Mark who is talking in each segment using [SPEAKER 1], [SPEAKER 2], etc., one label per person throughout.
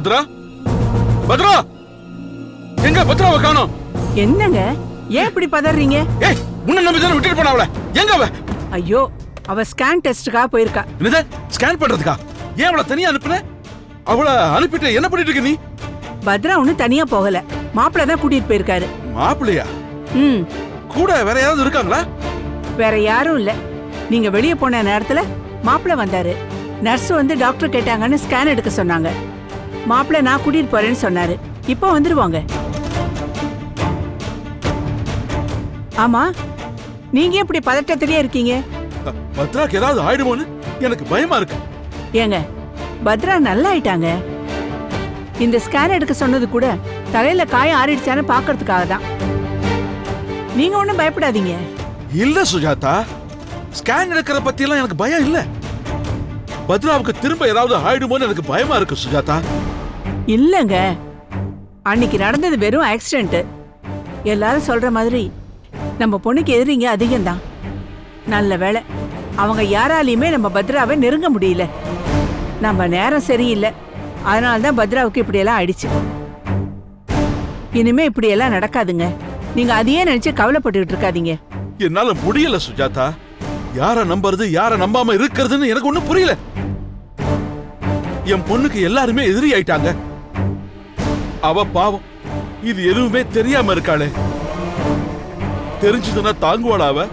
[SPEAKER 1] பத்ரா? பத்ரா! எங்க பத்ராவை காணோம்?
[SPEAKER 2] என்னங்க? ஏன் இப்படி பதறீங்க?
[SPEAKER 1] ஏய் உன்னை நம்பி தானே விட்டுட்டு போன அவளை? எங்க அவ?
[SPEAKER 2] ஐயோ அவ ஸ்கேன் டெஸ்டுக்காக போயிருக்கா.
[SPEAKER 1] என்னது? ஸ்கேன் பண்றதுக்கா? ஏன் அவளை தனியா அனுப்புன? அவளை அனுப்பிட்டு என்ன பண்ணிட்டு இருக்க நீ?
[SPEAKER 2] பத்ரா ஒன்னும் தனியா போகல. மாப்பிள்ள தான் கூட்டிட்டு போயிருக்காரு.
[SPEAKER 1] மாப்பிள்ளையா?
[SPEAKER 2] ம்.
[SPEAKER 1] கூட வேற யாராவது இருக்காங்களா?
[SPEAKER 2] வேற யாரும் இல்ல. நீங்க வெளிய போன நேரத்துல மாப்பிள்ள வந்தாரு. நர்ஸ் வந்து டாக்டர் கேட்டாங்கன்னு ஸ்கேன் எடுக்க சொன்னாங்க. மாப்பிள்ள நான் கூட்டிட்டு போறேன்னு சொன்னாரு. இப்போ வந்துருவாங்க. ஆமா நீங்க இப்படி பதட்டத்திலேயே இருக்கீங்க?
[SPEAKER 1] பத்ராக்கு ஏதாவது ஆயிடுமோன்னு எனக்கு பயமா இருக்கு.
[SPEAKER 2] ஏங்க பத்ரா நல்லா ஆயிட்டாங்க இந்த ஸ்கேன் எடுக்க சொன்னது கூட தலையில காயம் ஆறிடுச்சான்னு பாக்குறதுக்காக தான். நீங்க ஒண்ணும் பயப்படாதீங்க.
[SPEAKER 1] இல்ல சுஜாதா ஸ்கேன் எடுக்கிற பத்தி எல்லாம் எனக்கு பயம் இல்ல. பத்ராவுக்கு திரும்ப ஏதாவது ஆயிடுமோன்னு எனக்கு பயமா இருக்கு சுஜாதா.
[SPEAKER 2] இல்லங்க. அன்னைக்கு நடந்தது வெறும் ஆக்சிடென்ட் எல்லாரும் சொல்ற மாதிரி நம்ம பொண்ணுக்கு எதிரிங்க அதிகம்தான். நல்ல வேலை அவங்க யாராலையுமே நம்ம பத்ராவை நெருங்க முடியல. நம்ம நேரம் சரியில்லை. அதனால தான் பத்ராவுக்கு இப்படியெல்லாம் ஆயிடுச்சு. இனிமே இப்படியெல்லாம் நடக்காதுங்க. நீங்க அதையே நினைச்சு கவலைப்பட்டுக்கிட்டு இருக்காதீங்க.
[SPEAKER 1] என்னால முடியல சுஜாதா. யார நம்புறது யார நம்பாம இருக்கிறதுன்னு எனக்கு ஒண்ணும் புரியல. என் பொண்ணுக்கு எல்லாருமே எதிரி ஆயிட்டாங்க. அவ பாவம். இது எதுவுமே தெரியாம இருக்காளே. தெரிஞ்சதுன்னா தாங்குவாளா அவ?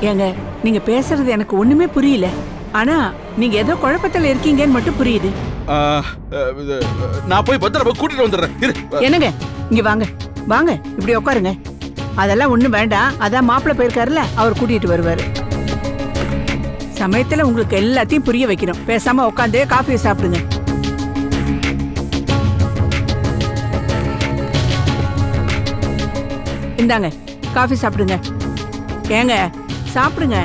[SPEAKER 2] ஏங்க நீங்க பேசுறது எனக்கு ஒண்ணுமே புரியல. ஆனா நீங்க ஏதோ குழப்பத்துல இருக்கீங்கன்னு மட்டும் புரியுது.
[SPEAKER 1] ஆ, அஹ், இது, நான் போய் பத்திரமா கூட்டிட்டு வந்துடுறேன். இரு.
[SPEAKER 2] என்னங்க? இங்க வாங்க. வாங்க இப்படி உட்காருங்க அதெல்லாம் ஒண்ணும் வேண்டாம். அதான் மாப்பிள்ளை போயிருக்காருல்ல அவர் கூட்டிட்டு வருவாரு. சமயத்துல உங்களுக்கு எல்லாத்தையும் புரிய வைக்கணும். பேசாம உட்காந்து காஃபியை சாப்பிடுங்க. இந்தாங்க காஃபி சாப்பிடுங்க. ஏங்க சாப்பிடுங்க.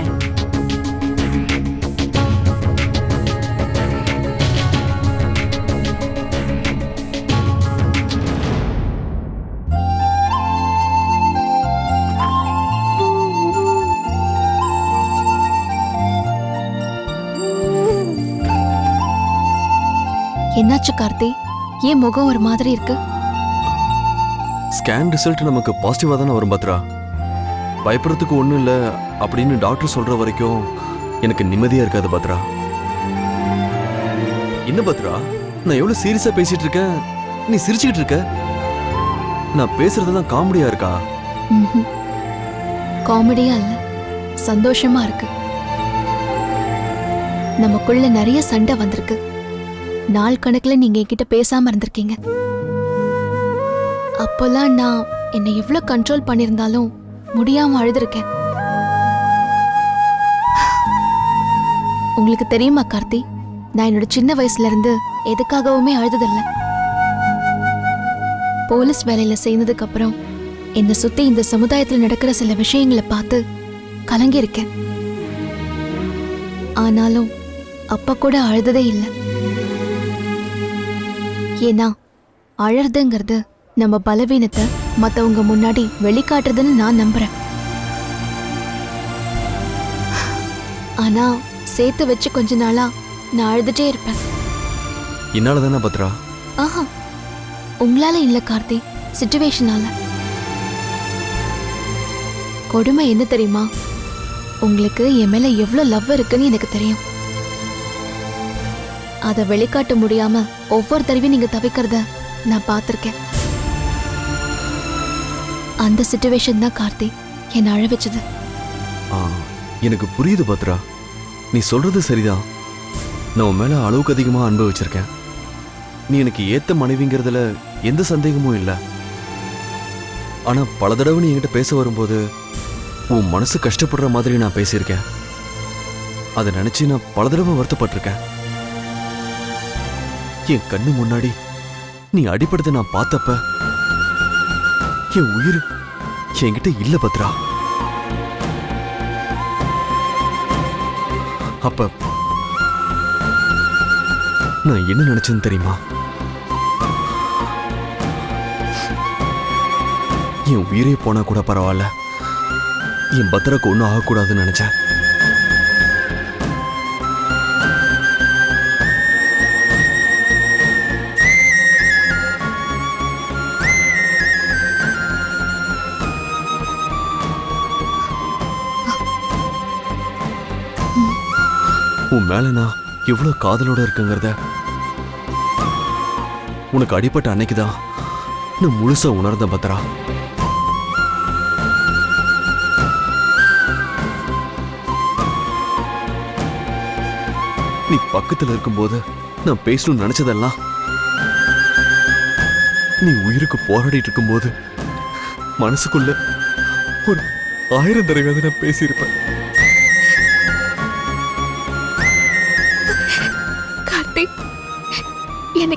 [SPEAKER 3] என்னாச்சு கார்த்தி? ஏன் முகம் ஒரு மாதிரி இருக்கு?
[SPEAKER 4] ஸ்கேன் ரிசல்ட் நமக்கு பாசிட்டிவாக தானே வரும் பத்ரா? பயப்படுறதுக்கு ஒன்றும் இல்லை அப்படின்னு டாக்டர் சொல்கிற வரைக்கும் எனக்கு நிம்மதியாக இருக்காது பத்ரா. என்ன பத்ரா? நான் எவ்வளோ சீரியஸாக பேசிகிட்டு இருக்கேன்? நீ சிரிச்சுக்கிட்டு இருக்க? நான் பேசுறதெல்லாம் காமெடியாக இருக்கா?
[SPEAKER 3] காமெடியா இல்லை சந்தோஷமா இருக்கு. நமக்குள்ள நிறைய சண்டை வந்திருக்கு. நாள் கணக்குல நீங்க என்கிட்ட பேசாம இருந்திருக்கீங்க. அப்போல்லாம் நான் என்னை எவ்வளோ கண்ட்ரோல் பண்ணியிருந்தாலும் முடியாமல் அழுதுருக்கேன். உங்களுக்கு தெரியுமா கார்த்தி? நான் என்னோட சின்ன வயசுல இருந்து எதுக்காகவுமே அழுததில்லை. போலீஸ் வேலையில சேர்ந்ததுக்கு அப்புறம் என்னை சுத்தி இந்த சமுதாயத்தில் நடக்கிற சில விஷயங்களை பார்த்து கலங்கியிருக்கேன். ஆனாலும் அப்ப கூட அழுததே இல்லை. ஏன்னா அழறதுங்கிறது நம்ம பலவீனத்தை மத்தவங்க முன்னாடி வெளிக்காட்டுறதுன்னு நான் நம்புறேன். ஆனா சேர்த்து வச்சு கொஞ்ச நாளா நான் அழுதுட்டே இருப்பேன்.
[SPEAKER 4] என்னால தானே பத்ரா?
[SPEAKER 3] ஆஹா உங்களால இல்ல கார்த்தி சிச்சுவேஷனால கொடுமை என்ன தெரியுமா? உங்களுக்கு என் மேல எவ்வளவு லவ் இருக்குன்னு எனக்கு தெரியும். அதை வெளிக்காட்ட முடியாம ஒவ்வொரு தடவையும் நீங்க தவிக்கிறத நான் பார்த்திருக்கேன். அந்த சிச்சுவேஷன் தான் கார்த்தி என்னை அழ வச்சது.
[SPEAKER 4] ஆ எனக்கு புரியுது பத்ரா. நீ சொல்றது சரிதான். நான் உன் மேல அளவுக்கு அதிகமாக அன்பு வச்சிருக்கேன். நீ எனக்கு ஏத்த மனைவிங்கிறதுல எந்த சந்தேகமும் இல்லை. ஆனா பல தடவை நீ என்கிட்ட பேச வரும்போது உன் மனசு கஷ்டப்படுற மாதிரி நான் பேசியிருக்கேன். அதை நினைச்சு நான் பல தடவை வருத்தப்பட்டிருக்கேன். என் கண்ணு முன்னாடி நீ அடிப்படுத்த நான் பார்த்தப்ப என் உயிர் என்கிட்ட இல்ல பத்ரா. அப்ப நான் என்ன நினைச்சேன்னு தெரியுமா? என் உயிரே போனா கூட பரவாயில்ல. என் பத்திரக்கு ஒன்றும் ஆகக்கூடாதுன்னு நினைச்சேன். உன் மேல நான் எவ்வளவு காதலோட இருக்குங்கிறத? உனக்கு அடிபட்ட அன்னைக்குதான் நான் முழுசா உணர்ந்த பத்ரா. நீ பக்கத்துல இருக்கும்போது நான் பேசணும்னு நினைச்சதெல்லாம் நீ உயிருக்கு போராடிட்டு இருக்கும்போது மனசுக்குள்ள ஒரு ஆயிரம் தடவை நான் பேசியிருப்பேன்.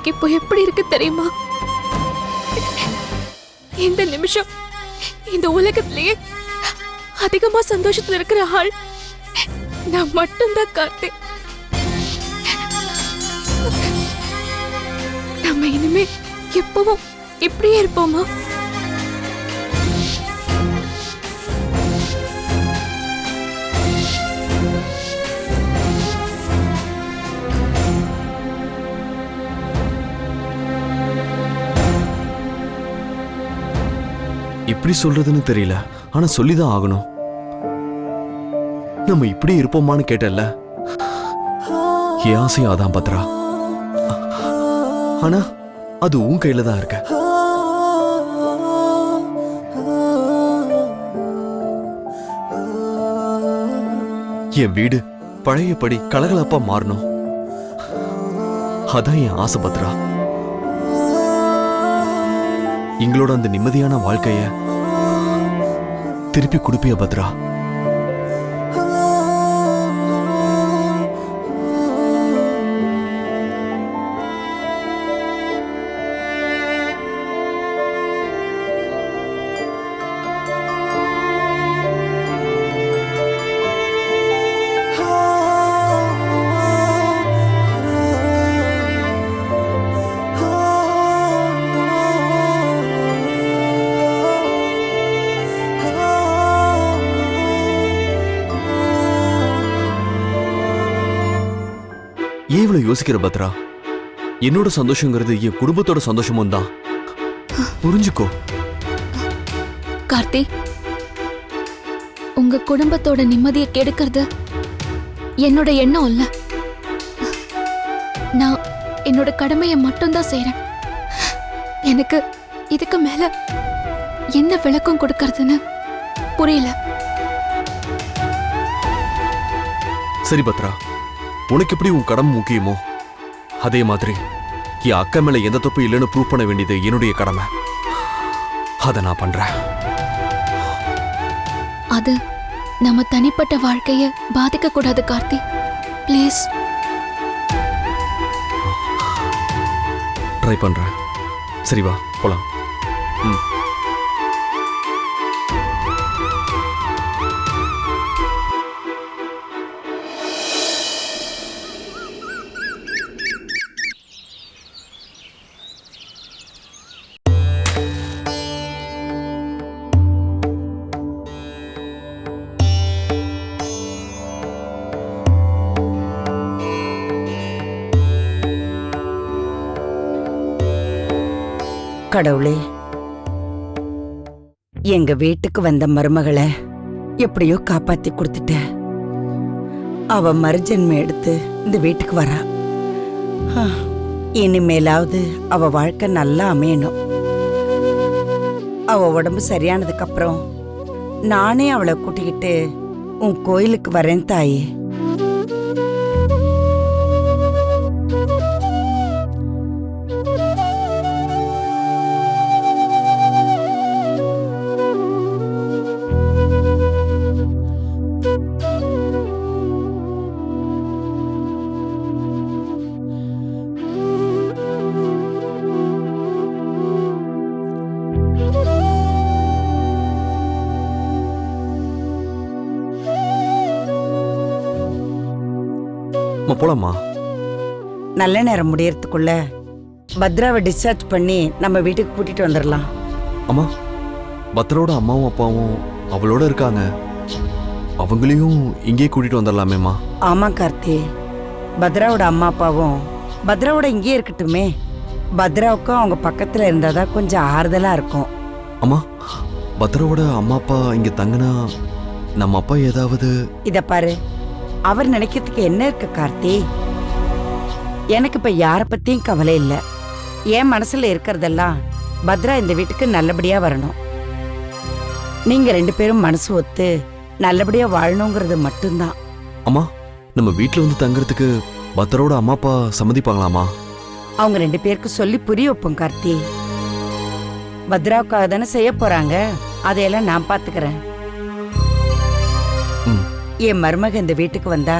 [SPEAKER 3] எனக்கு இப்போ எப்படி இருக்கு தெரியுமா? இந்த நிமிஷம் இந்த உலகத்திலேயே அதிகமா சந்தோஷத்துல இருக்கிற ஆள் நான் மட்டும்தான் காத்தேன். நம்ம இனிமே எப்பவும் இப்படியே இருப்போமா?
[SPEAKER 4] சொல்றதுன்னு தெரியல. ஆனா சொல்லிதான் ஆகணும். நம்ம இப்படி இருப்போமான்னு கேட்டல என் ஆசையும் அதான் பத்ரா. ஆனா அது உன் கையில தான் இருக்க. என் வீடு பழையபடி கலகலப்பா மாறணும். அதான் என் ஆசை பத்ரா. எங்களோட அந்த நிம்மதியான வாழ்க்கையை திருப்பி கொடுப்பியா பத்ரா? ஏன் இவ்வளவு யோசிக்கிற பத்ரா? என்னோட சந்தோஷங்கிறது என் குடும்பத்தோட சந்தோஷமும் தான். புரிஞ்சுக்கோ.
[SPEAKER 3] கார்த்தி உங்க குடும்பத்தோட நிம்மதியை கெடுக்கிறது என்னோட எண்ணம் இல்ல. நான் என்னோட கடமையை மட்டும்தான் செய்றேன். எனக்கு இதுக்கு மேல என்ன விளக்கம் கொடுக்கறதுன்னு புரியல.
[SPEAKER 4] சரி பத்ரா. உனக்கு எப்படி உன் கடமை முக்கியமோ? அதே மாதிரி என் அக்கா மேல எந்த தப்பு இல்லைன்னு ப்ரூவ் பண்ண வேண்டியது என்னுடைய கடமை. அதை நான் பண்றேன்.
[SPEAKER 3] அது நம்ம தனிப்பட்ட வாழ்க்கைய பாதிக்க கூடாது கார்த்தி. ப்ளீஸ்
[SPEAKER 4] ட்ரை பண்றேன். சரி வா போலாம். ம்.
[SPEAKER 5] கடவுளே. எங்க வீட்டுக்கு வந்த மருமகளை எப்படியோ காப்பாத்தி கொடுத்துட்ட. அவ மறுஜன்மம் எடுத்து இந்த வீட்டுக்கு வரா. ஆ, இனிமேலாவது அவ வாழ்க்கை நல்லா அமையணும். அவ உடம்பு சரியானதுக்கு அப்புறம் நானே அவளை கூட்டிக்கிட்டு உன் கோயிலுக்கு வரேன் தாயே. நல்ல நேரம் முடியறதுக்குள்ள பத்ராவை டிஸ்சார்ஜ் பண்ணி நம்ம வீட்டுக்கு கூட்டிட்டு வந்துடலாம்
[SPEAKER 4] அம்மா பத்ரோட அம்மாவும் அப்பாவும் அவளோட இருக்காங்க. அவங்களையும் இங்கே கூட்டிட்டு வந்துடலாமேம்மா
[SPEAKER 5] ஆமா கார்த்தி. பத்ராவோட அம்மா அப்பாவும் பத்ராவோட இங்கேயே இருக்கட்டுமே. பத்ராவுக்கும் அவங்க பக்கத்துல இருந்தாதான் கொஞ்சம் ஆறுதலா இருக்கும்.
[SPEAKER 4] அம்மா பத்ரோட அம்மா அப்பா இங்க தங்கினா நம்ம அப்பா ஏதாவது
[SPEAKER 5] இத பாரு அவர் நினைக்கிறதுக்கு என்ன இருக்கு கார்த்தி? எனக்கு இப்ப யார பத்தியும் கவலை இல்ல. என் மனசுல இருக்கிறதெல்லாம் பத்ரா இந்த வீட்டுக்கு நல்லபடியா வரணும். நீங்க ரெண்டு பேரும் மனசு ஒத்து நல்லபடியா வாழணுங்கிறது மட்டும்தான்.
[SPEAKER 4] அம்மா நம்ம வீட்ல வந்து தங்குறதுக்கு பத்ரோட அம்மா அப்பா சம்மதிப்பாங்களாமா
[SPEAKER 5] அவங்க ரெண்டு பேருக்கு சொல்லி புரிய வைப்போம் கார்த்தி. பத்ராவுக்காக தானே செய்ய போறாங்க. அதையெல்லாம் நான் பாத்துக்கிறேன். என் மருமக இந்த வீட்டுக்கு வந்தா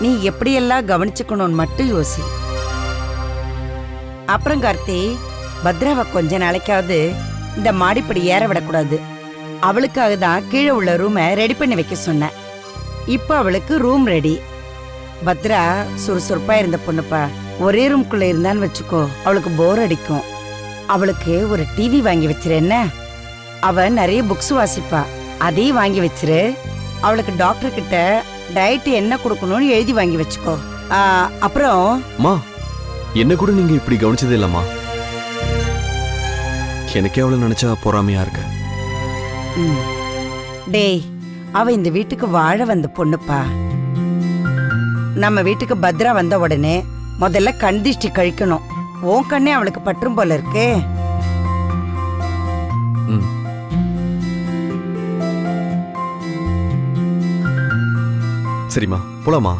[SPEAKER 5] நீ எப்படியெல்லாம் கவனிச்சுக்கணும்னு மட்டும் யோசி. அப்புறம் கார்த்தி பத்ராவை கொஞ்ச நாளைக்காவது இந்த மாடிப்படி ஏற விடக்கூடாது. அவளுக்காக தான் கீழே உள்ள ரூமை ரெடி பண்ணி வைக்க சொன்னேன். இப்போ அவளுக்கு ரூம் ரெடி பத்ரா சுறுசுறுப்பா இருந்த பொண்ணுப்பா. ஒரே ரூம்குள்ள இருந்தான்னு வச்சுக்கோ அவளுக்கு போர் அடிக்கும். அவளுக்கு ஒரு டிவி வாங்கி வச்சிரு என்ன? அவ நிறைய புக்ஸ் வாசிப்பா. அதையும் வாங்கி வச்சிரு. அவளுக்கு டாக்டர் கிட்ட டயட் என்ன கொடுக்கணும்னு எழுதி வாங்கி வச்சுக்கோ. அப்புறம்?
[SPEAKER 4] அம்மா என்ன கூட நீங்க இப்படி கவனிச்சதே இல்லம்மா. எனக்கே அவளை நினைச்சா பொறாமையா இருக்கு.
[SPEAKER 5] ம், டேய் அவ இந்த வீட்டுக்கு வாழ வந்த பொண்ணுப்பா. நம்ம வீட்டுக்கு பத்ரா வந்த உடனே முதல்ல கண் திஷ்டி கழிக்கணும். உன் கண்ணே அவளுக்கு பற்றும் போல இருக்கே.
[SPEAKER 4] ம். சரிம்மா போலாமா?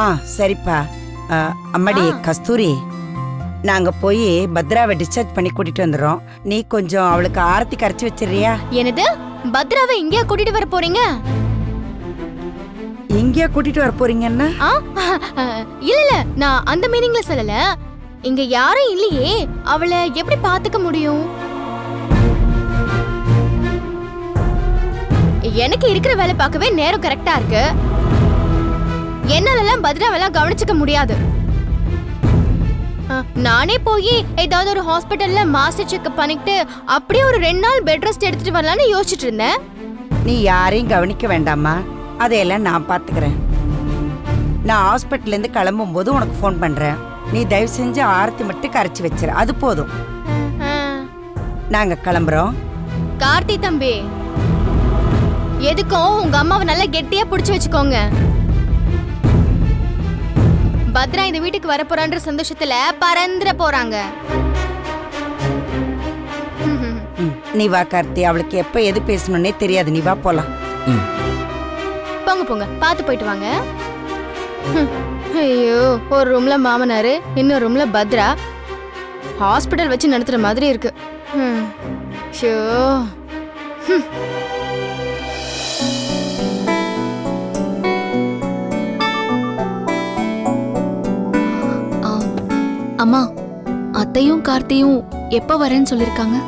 [SPEAKER 5] ஆ சரிப்பா. அம்மாடி கஸ்தூரி நாங்க போய் பத்ராவை டிஸ்சார்ஜ் பண்ணி கூட்டிட்டு வந்துடுறோம். நீ கொஞ்சம் அவளுக்கு ஆரத்தி கரைச்சி வச்சிடுறியா?
[SPEAKER 6] என்னது? பத்ராவை இங்கேயா கூட்டிட்டு வர போறீங்க?
[SPEAKER 5] எங்கேயா கூட்டிட்டு வர போறீங்கன்னா
[SPEAKER 6] இல்ல இல்ல. நான் அந்த மீனிங்ல சொல்லல. இங்க யாரும் இல்லையே. அவளை எப்படி பாத்துக்க முடியும்? எனக்கு இருக்கிற வேலை பார்க்கவே நேரம் கரெக்டா இருக்கு. என்னாலலாம் பத்ராவெல்லாம் கவனிச்சுக்க முடியாது. நானே போய் ஏதாவது ஒரு ஹாஸ்பிட்டல்ல மாஸ்டர் செக்அப் பண்ணிட்டு அப்படியே ஒரு ரெண்டு நாள் பெட் ரெஸ்ட் எடுத்துட்டு வரலாம்னு யோசிச்சுட்டு இருந்தேன்.
[SPEAKER 5] நீ யாரையும் கவனிக்க வேண்டாமா அதையெல்லாம் நான் பாத்துக்கிறேன். நான் ஹாஸ்பிட்டல்ல இருந்து கிளம்பும் போது உனக்கு ஃபோன் பண்றேன். நீ தயவு செஞ்சு ஆரத்தி மட்டும் கரைச்சி வச்சிரு. அது போதும்.
[SPEAKER 6] ஆ.
[SPEAKER 5] நாங்க கிளம்புறோம்.
[SPEAKER 6] கார்த்தி தம்பி எதுக்கும் உங்க அம்மாவை நல்லா கெட்டியா புடிச்சு வச்சுக்கோங்க. பத்ரா இந்த வீட்டுக்கு வர போறான்ற சந்தோஷத்துல பறந்துட போறாங்க.
[SPEAKER 5] நீ வா கார்த்தி. அவளுக்கு எப்ப எது பேசணும்னே தெரியாது. நீ வா போலாம்.
[SPEAKER 4] ம்.
[SPEAKER 6] போங்க போங்க. பார்த்து போயிட்டு வாங்க. ஐயோ ஒரு ரூம்ல மாமனாரு இன்னொரு ரூம்ல பத்ரா. ஹாஸ்பிட்டல் வச்சு நடத்துற மாதிரி இருக்கு. ஹம். ஷோ.
[SPEAKER 3] அம்மா அத்தையும் கார்த்தியும் எப்ப வரேன்னு சொல்லிருக்காங்க?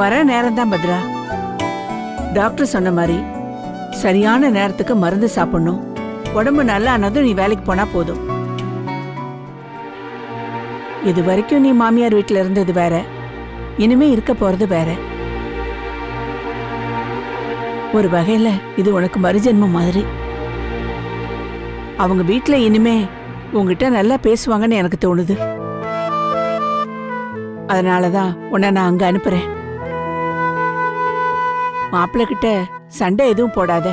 [SPEAKER 2] வர நேரம் தான் பத்ரா. டாக்டர் சொன்ன மாதிரி சரியான நேரத்துக்கு மருந்து சாப்பிடணும். உடம்பு நல்லா ஆனதும் நீ வேலைக்கு போனா போதும். இது வரைக்கும் நீ மாமியார் வீட்டில் இருந்தது வேற. இனிமே இருக்க போறது வேற. ஒரு வகையில இது உனக்கு மறுஜென்மம் மாதிரி. அவங்க வீட்டில் இனிமே உங்ககிட்ட நல்லா பேசுவாங்கன்னு எனக்கு தோணுது. அதனாலதான் உன்னை நான் அங்க அனுப்புறேன். மாப்பிள்ளை கிட்ட சண்டை எதுவும் போடாத.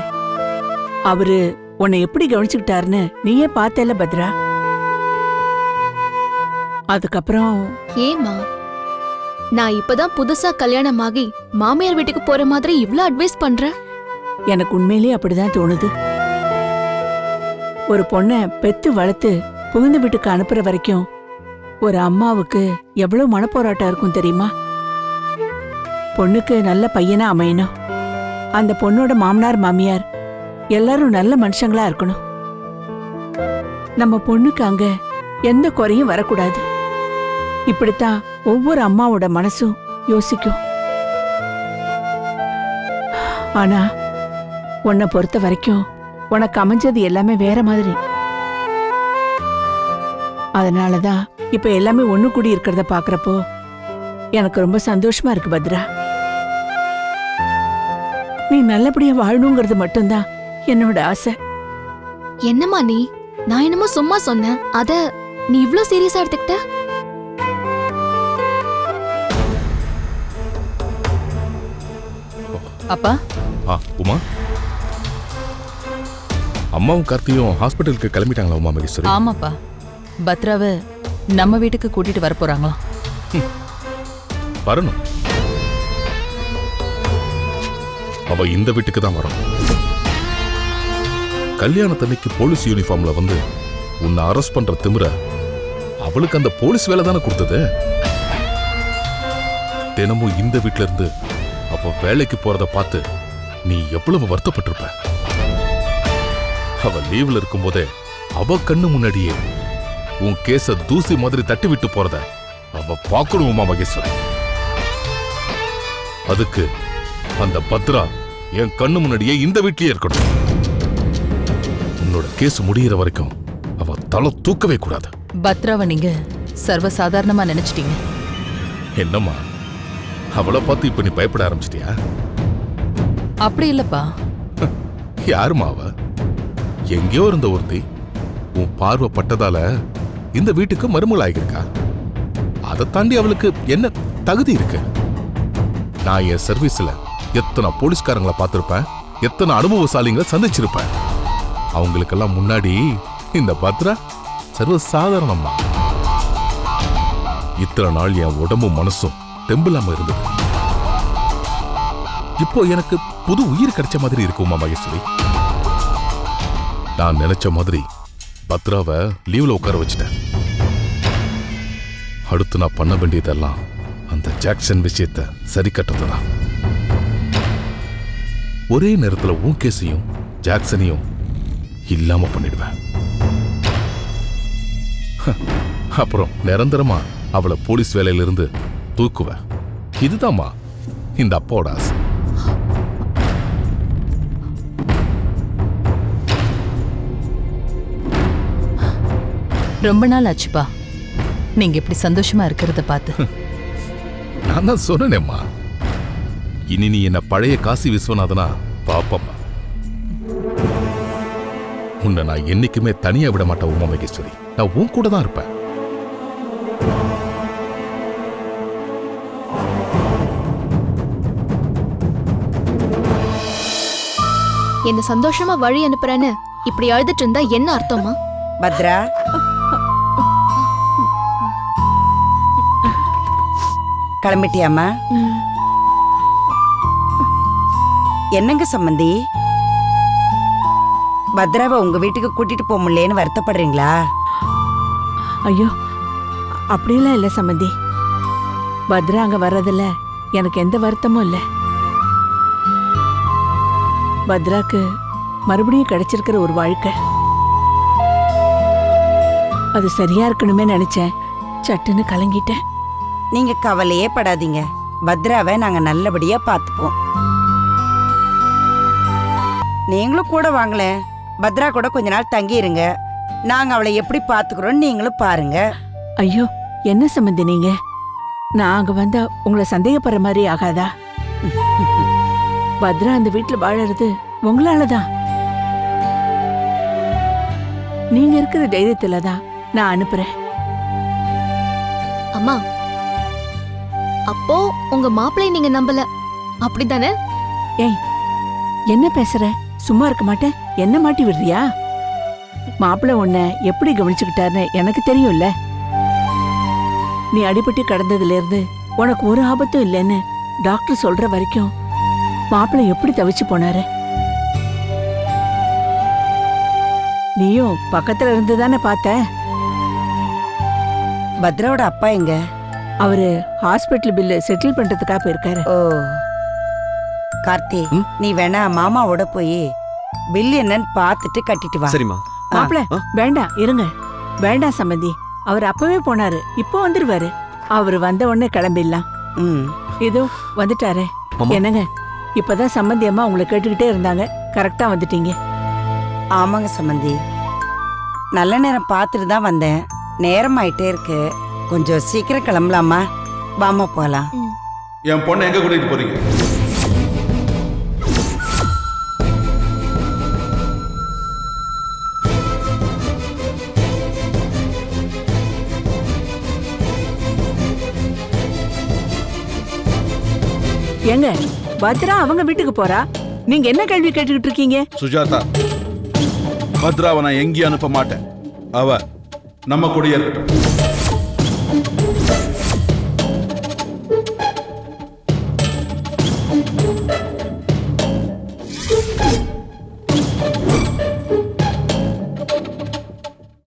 [SPEAKER 2] அவரு உன்னை எப்படி கவனிச்சுக்கிட்டாருன்னு நீயே பார்த்தேல பத்ரா? அதுக்கப்புறம்
[SPEAKER 3] ஏமா நான் இப்பதான் புதுசா கல்யாணம் ஆகி மாமியார் வீட்டுக்கு போற மாதிரி இவ்ளோ அட்வைஸ் பண்ற?
[SPEAKER 2] எனக்கு உண்மையிலேயே அப்படிதான் தோணுது. ஒரு பொண்ணை பெத்து வளர்த்து புகுந்த வீட்டுக்கு அனுப்புற வரைக்கும் ஒரு அம்மாவுக்கு எவ்வளவு மனப்போராட்டம் இருக்கும் தெரியுமா? பொண்ணுக்கு நல்ல பையனா அமையணும். அந்த பொண்ணோட மாமனார் மாமியார் எல்லாரும் நல்ல மனுஷங்களா இருக்கணும். நம்ம பொண்ணுக்கு அங்க எந்த குறையும் வரக்கூடாது. இப்படித்தான் ஒவ்வொரு அம்மாவோட மனசும் யோசிக்கும். ஆனா உன்னை பொறுத்த வரைக்கும் உனக்கு அமைஞ்சது எல்லாமே வேற மாதிரி. அதனாலதான் இப்ப எல்லாமே ஒண்ணு கூடி இருக்கிறத பாக்குறப்போ எனக்கு ரொம்ப சந்தோஷமா இருக்கு பத்ரா. நீ நல்லபடியா வாழணுங்கிறது மட்டும்தான் என்னோட ஆசை.
[SPEAKER 3] என்னம்மா நீ? நான் என்னமோ சும்மா சொன்னேன். அத நீ இவ்ளோ சீரியஸா எடுத்துக்கிட்ட?
[SPEAKER 7] அப்பா.
[SPEAKER 8] ஆ உமா? அம்மாவும் கார்த்தியும் ஹாஸ்பிட்டலுக்கு கிளம்பிட்டாங்களா உமா மகேஸ்வரி
[SPEAKER 7] ஆமாப்பா. பத்ராவை நம்ம வீட்டுக்கு கூட்டிட்டு வர போறாங்களாம்.
[SPEAKER 8] வரணும். அவ இந்த வீட்டுக்கு தான் வரணும் கல்யாணத்தன்னைக்கு போலீஸ் யூனிஃபார்ம்ல வந்து உன்னை அரெஸ்ட் பண்ற திமிர அவளுக்கு அந்த போலீஸ் வேலை தானே கொடுத்தது? தினமும் இந்த வீட்ல இருந்து அவ வேலைக்கு போறத பார்த்து நீ எவ்வளவு வருத்தப்பட்டிருப்ப? அவ லீவ்ல இருக்கும்போதே அவ கண்ணு முன்னாடியே உன் கேஸ தூசி மாதிரி தட்டி விட்டு போறத அவ பார்க்கணும் உமா மகேஸ்வரி? அதுக்கு அந்த பத்ரா என் கண்ணு முன்னாடியே இந்த வீட்லயே இருக்கணும். உன்னோட கேஸ் முடியிற வரைக்கும் அவ தலை தூக்கவே கூடாது.
[SPEAKER 7] பத்ராவை நீங்க சர்வசாதாரணமா நினைச்சிட்டீங்க.
[SPEAKER 8] என்னம்மா? அவளை பார்த்து இப்ப நீ பயப்பட ஆரம்பிச்சிட்டியா?
[SPEAKER 7] அப்படி இல்லப்பா.
[SPEAKER 8] யாரும்மா அவ? எங்கேயோ இருந்த ஒருத்தி உன் பார்வை பட்டதால இந்த வீட்டுக்கு மருமகள் ஆகியிருக்கா? அதை தாண்டி அவளுக்கு என்ன தகுதி இருக்கு? நான் என் சர்வீஸ்ல எத்தனை போலீஸ்காரங்களை பார்த்துருப்பேன் எத்தனை அனுபவசாலிங்களை சந்திச்சிருப்பேன். அவங்களுக்கெல்லாம் முன்னாடி இந்த பத்ரா சர்வ சாதாரணம்மா இத்தனை நாள் என் உடம்பும் மனசும் தெம்பில்லாம இருந்தது. இப்போ எனக்கு புது உயிர் கிடைச்ச மாதிரி இருக்குமா மகேஸ்வரி? நான் நினைச்ச மாதிரி பத்ராவை லீவ்ல உட்கார வச்சுட்டேன். அடுத்து நான் பண்ண வேண்டியதெல்லாம் அந்த ஜாக்சன் விஷயத்தை சரி கட்டுறதுதான். ஒரே நேரத்துல உன் கேஸையும் ஜாக்சனையும் இல்லாம பண்ணிடுவேன். ஹ, அப்புறம் நிரந்தரமா அவளை போலீஸ் வேலையிலிருந்து தூக்குவேன். இதுதாம்மா இந்த அப்பாவோட ஆசை.
[SPEAKER 7] ரொம்ப நாள் ஆச்சுப்பா. நீங்க இப்படி சந்தோஷமா இருக்கிறத பார்த்து.
[SPEAKER 8] நான் தான் சொன்னேனேம்மா. இனி நீ என்ன பழைய காசி விஸ்வநாதனா? பாப்பம்மா. உன்னை நான் என்னைக்குமே தனியா விட மாட்டேன் உமா மகேஸ்வரி. நான் உன் கூட தான் இருப்பேன்.
[SPEAKER 9] என்ன சந்தோஷமா வழி அனுப்புறேன்னு இப்படி அழுதுட்டு இருந்தா என்ன அர்த்தமா
[SPEAKER 5] பத்ரா. கிளம்பிட்டியாமா என்னங்க சம்மந்தி பத்ராவை உங்க வீட்டுக்கு கூட்டிட்டு போக முடியலன்னு வருத்தப்படுறீங்களா?
[SPEAKER 2] ஐயோ அப்படிலாம் இல்லை சம்மந்தி பத்ரா அங்க வர்றதில்ல. எனக்கு எந்த வருத்தமும் இல்லை. பத்ராக்கு மறுபடியும் கிடைச்சிருக்கிற ஒரு வாழ்க்கை. அது சரியா இருக்கணுமே நினைச்சேன். சட்டுன்னு கலங்கிட்டேன்.
[SPEAKER 5] நீங்க கவலையே படாதீங்க. பத்ராவை நாங்க நல்லபடியா பார்த்துப்போம். நீங்களும் கூட வாங்களேன் பத்ரா கூட கொஞ்ச நாள் தங்கி இருங்க நாங்க அவளை எப்படி பாத்துக்கிறோம் நீங்களும் பாருங்க.
[SPEAKER 2] ஐயோ என்ன சம்மந்தி நீங்க? நான் அங்க வந்தா உங்களை சந்தேகப்படுற மாதிரி ஆகாதா? பத்ரா அந்த வீட்டுல வாழறது உங்களாலதான். நீங்க இருக்கிற தைரியத்துல தான் நான் அனுப்புறேன்.
[SPEAKER 9] அம்மா அப்போ உங்க மாப்பிள்ளை நீங்க நம்பல. அப்படிதானே
[SPEAKER 2] ஏய் என்ன பேசுற? சும்மா இருக்க மாட்டேன். என்ன மாட்டி விடுறியா? மாப்பிள்ளை உன்னை எப்படி கவனிச்சுக்கிட்டாருன்னு எனக்கு தெரியும்ல. நீ அடிபட்டு கடந்ததுல இருந்து உனக்கு ஒரு ஆபத்தும் இல்லைன்னு டாக்டர் சொல்ற வரைக்கும் மாப்பிள்ளை எப்படி தவிச்சு போனாரு? நீயும் பக்கத்துல இருந்து தானே பார்த்த?
[SPEAKER 5] பத்ராவோட அப்பா எங்க?
[SPEAKER 2] அவரு ஹாஸ்பிட்டல் பில்லு செட்டில் பண்றதுக்காக போயிருக்காரு.
[SPEAKER 5] ஓ. கார்த்தி நீ வேணா மாமாவோட போய் பில் என்னன்னு பார்த்துட்டு கட்டிட்டு வா.
[SPEAKER 4] சரிம்மா.
[SPEAKER 2] மாப்பிள? வேண்டாம் இருங்க. வேண்டாம் சம்பந்தி அவர் அப்பவே போனாரு இப்போ வந்துருவாரு. அவர் வந்த உடனே கிளம்பிடலாம்.
[SPEAKER 5] ம்.
[SPEAKER 2] இதோ வந்துட்டாரே. என்னங்க? இப்பதான் சம்பந்தி அம்மா உங்களை கேட்டுக்கிட்டே இருந்தாங்க. கரெக்டா வந்துட்டீங்க.
[SPEAKER 5] ஆமாங்க சம்மந்தி. நல்ல நேரம் பார்த்துட்டு தான் வந்தேன். நேரம் ஆயிட்டே இருக்கு. கொஞ்சம் சீக்கிரம் கிளம்பலாமா? வாமா போகலாம்
[SPEAKER 1] என் பொண்ணை எங்க கூட்டிட்டு போறீங்க?
[SPEAKER 2] ஏங்க பத்ரா அவங்க வீட்டுக்கு போறா? நீங்க என்ன கேள்வி கேட்டுக்கிட்டு இருக்கீங்க?
[SPEAKER 1] சுஜாதா பத்ராவை நான் எங்கேயும் அனுப்ப மாட்டேன். அவ நம்ம கூடயே இருக்கட்டும்